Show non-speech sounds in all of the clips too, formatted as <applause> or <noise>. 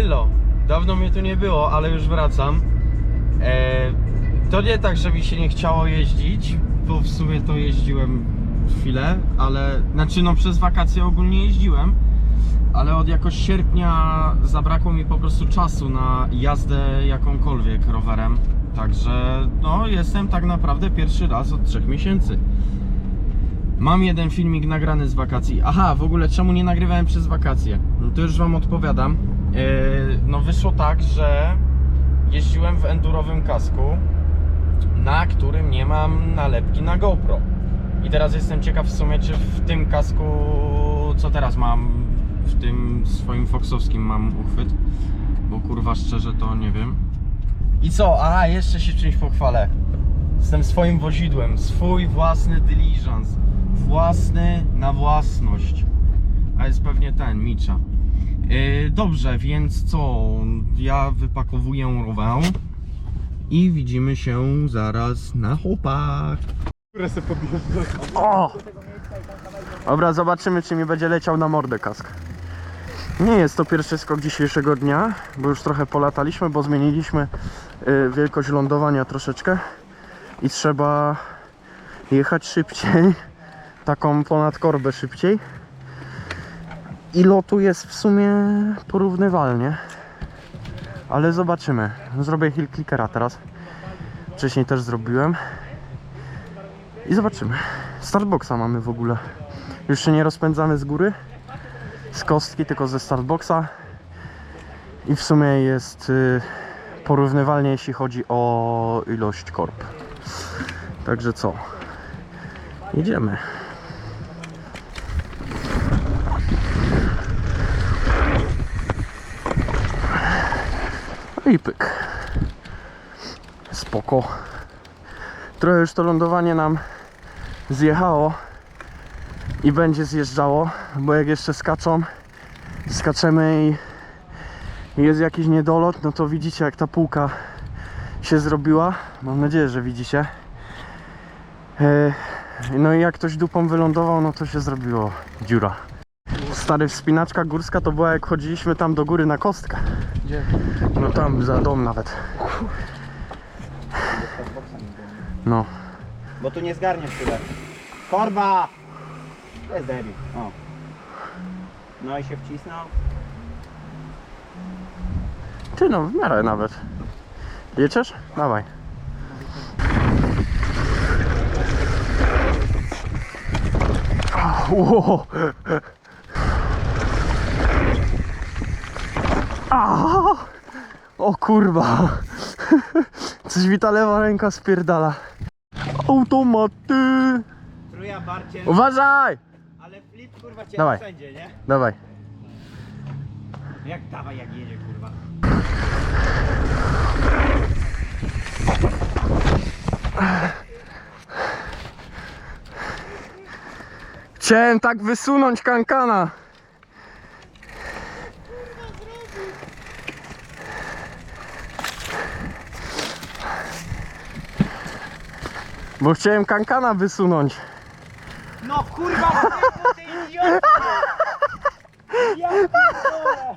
Ello! Dawno mnie tu nie było, ale już wracam. E, to nie tak, że mi się nie chciało jeździć, bo w sumie to jeździłem chwilę, ale znaczy no przez wakacje ogólnie jeździłem, ale od jakoś sierpnia zabrakło mi po prostu czasu na jazdę jakąkolwiek rowerem. Także no jestem tak naprawdę pierwszy raz od trzech miesięcy. Mam jeden filmik nagrany z wakacji. Aha, w ogóle czemu nie nagrywałem przez wakacje? No to już wam odpowiadam. Yy, no wyszło tak, że jeździłem w endurowym kasku, na którym nie mam nalepki na GoPro. I teraz jestem ciekaw w sumie, czy w tym kasku, co teraz mam, w tym swoim foksowskim mam uchwyt. Bo kurwa szczerze to nie wiem. I co? A, jeszcze się czymś pochwalę. Jestem swoim wozidłem, swój własny diligence. Własny na własność. A jest pewnie ten, Micza. Yy, dobrze, więc co? Ja wypakowuję rower i widzimy się zaraz na chłopak. O! Dobra, zobaczymy, czy mi będzie leciał na mordę kask. Nie jest to pierwszy skok dzisiejszego dnia, bo już trochę polataliśmy, bo zmieniliśmy y, wielkość lądowania troszeczkę i trzeba jechać szybciej, taką ponad korbę szybciej. I lotu jest w sumie porównywalnie, ale zobaczymy. Zrobię hill clickera teraz. Wcześniej też zrobiłem. I zobaczymy. Startboxa mamy w ogóle. Już się nie rozpędzamy z góry, z kostki, tylko ze startboxa. I w sumie jest y, porównywalnie, jeśli chodzi o ilość korb. Także co? Jedziemy. I pyk. Spoko. Trochę już to lądowanie nam zjechało i będzie zjeżdżało, bo jak jeszcze skaczą, skaczemy i jest jakiś niedolot, no to widzicie jak ta półka się zrobiła. Mam nadzieję, że widzicie. E, No i jak ktoś dupą wylądował, no to się zrobiło dziura. Stary wspinaczka górska to była jak chodziliśmy tam do góry na kostkę. Gdzie? No tam za dom nawet. No. Bo tu nie zgarniesz tyle. Korba! To jest debil. O. No i się wcisnął. Ty no, w miarę nawet. Jedziesz? Dawaj. Ło. A! O kurwa. Coś mi ta lewa ręka spierdala. Automaty. Truja barcie. Uważaj! Ale flip kurwa cię Dawaj. wszędzie, nie? Dawaj. Jak dawaj jak jedzie kurwa. Chciałem tak wysunąć kankana. Bo chciałem kankana wysunąć. No kurwa ty, ty idiotko! Ja pierdolę!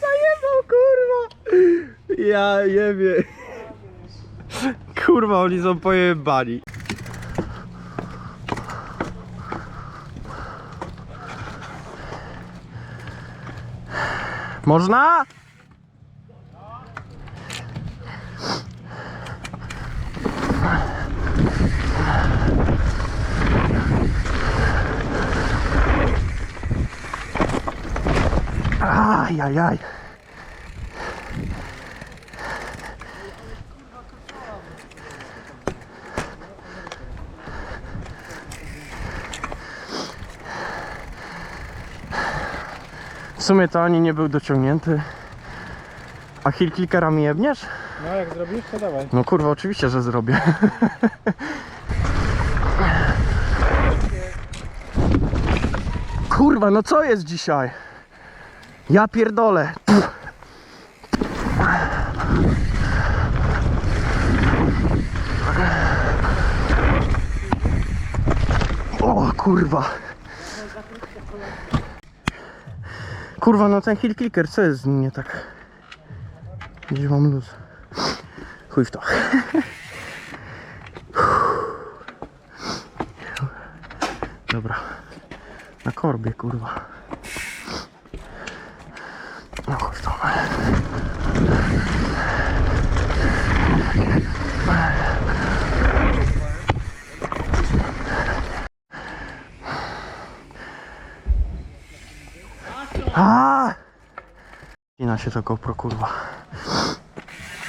Zajebał kurwa! Ja jebie. Kurwa, oni są pojebani. Można? Ajajaj. W sumie to ani nie był dociągnięty. A hill clickera mi jebniesz? No jak zrobisz to dawaj. No kurwa, oczywiście, że zrobię. Kurwa, no co jest dzisiaj? Ja pierdolę. Pff. O kurwa. Kurwa, no ten hill clicker, co jest z nim nie tak? Gdzie mam luz? Chuj w to. Dobra. Na korbie, kurwa. No chuj w to. A! Ina się to GoPro, kurwa.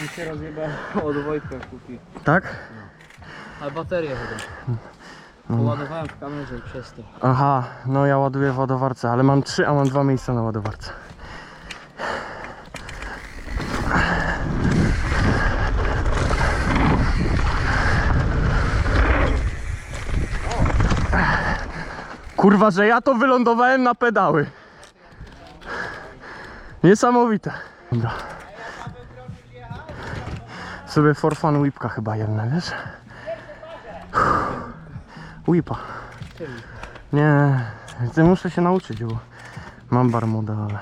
Mi się rozjeba od Wojtka kupi. Tak? Ale baterię chyba. Poładowałem w kamerze i przez to. Aha, no ja ładuję w ładowarce, ale mam trzy, a mam dwa miejsca na ładowarce. Kurwa, że ja to wylądowałem na pedały. Niesamowite. Dobra. Sobie for fun whipka chyba jedne, wiesz? Whipa. Nie, muszę się nauczyć, bo mam barmudę, ale...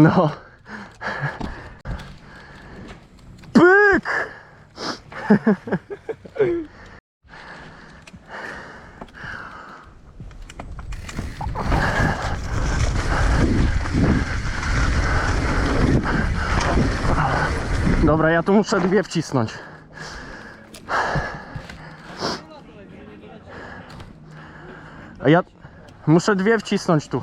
No. Pyk! Dobra, ja tu muszę dwie wcisnąć. A ja muszę dwie wcisnąć tu.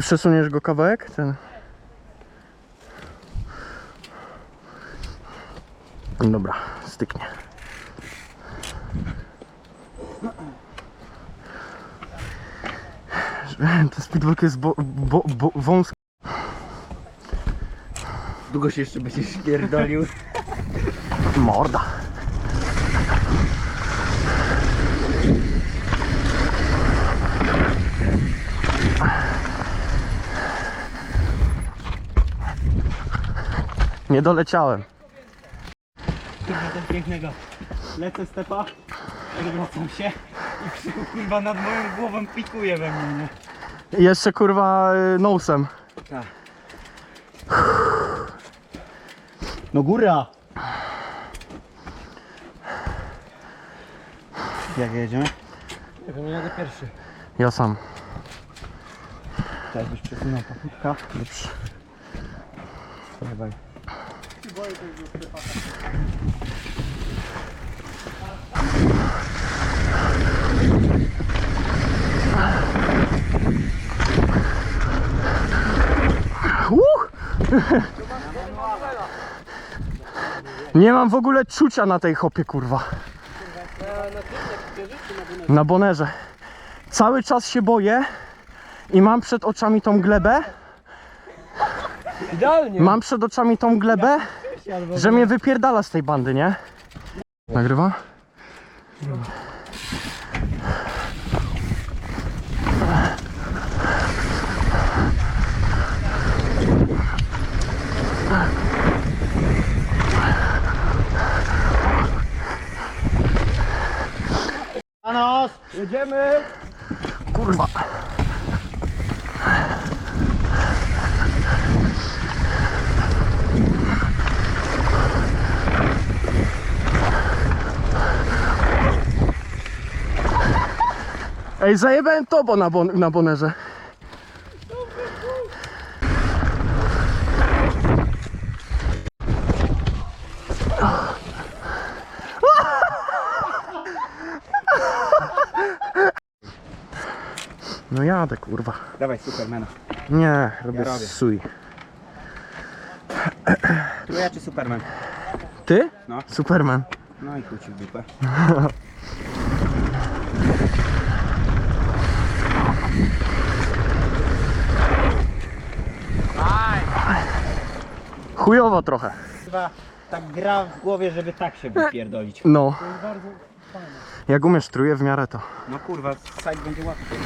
Przesuniesz go kawałek? Ten. Dobra, styknie. <laughs> To speedwalk jest bo, bo, bo, wąski. Długo się jeszcze będziesz pierdolił. Morda. Nie doleciałem. Kurwa ten pięknego. Lecę stepa, odwracam się i krzyku kurwa nad moją głową pikuje we mnie, nie? Jeszcze kurwa y, nosem. No góra! Jak jedziemy? Nie wiem, jadę pierwszy. Ja sam. Teraz byś przesunął pachutka. Dobrze. Dawaj. Uh! Nie mam w ogóle czucia na tej hopie, kurwa. Na bonerze. Cały czas się boję i mam przed oczami tą glebę. Idealnie! Mam przed oczami tą glebę, że mnie wypierdala z tej bandy, nie? Nagrywa? Anos! Jedziemy! Kurwa. Ej, zajebałem tobo na, bon na bonerze. No jadę, kurwa. Dawaj Supermana. Nie, robię Ja robię. suj. Truja czy Superman? Ty? No. Superman. No i chuj w dupę. <laughs> Chujowo trochę. Chyba tak gra w głowie, żeby tak się wypierdolić. No. Jak umiesz truje w miarę to. No kurwa, site będzie łatwy.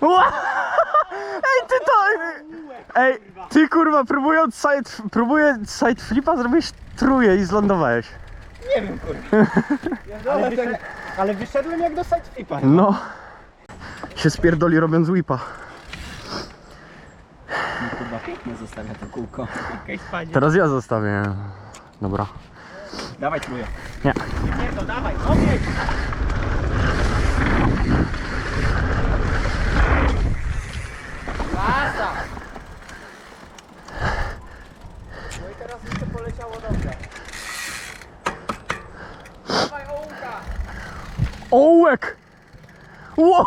Ła! Ej, ty to... Ej, ty kurwa, próbując side, próbując side flipa zrobiłeś truje i zlądowałeś. Nie wiem kurwa. Ale, wyszedł, ale wyszedłem jak do site flipa. No. Się spierdoli robiąc whipa. No kurwa, pięknie zostawia to kółko. Okej. Teraz ja zostawię. Dobra. Dawaj truję. Nie. Nie, to dawaj, obieg! Ołek! Wow.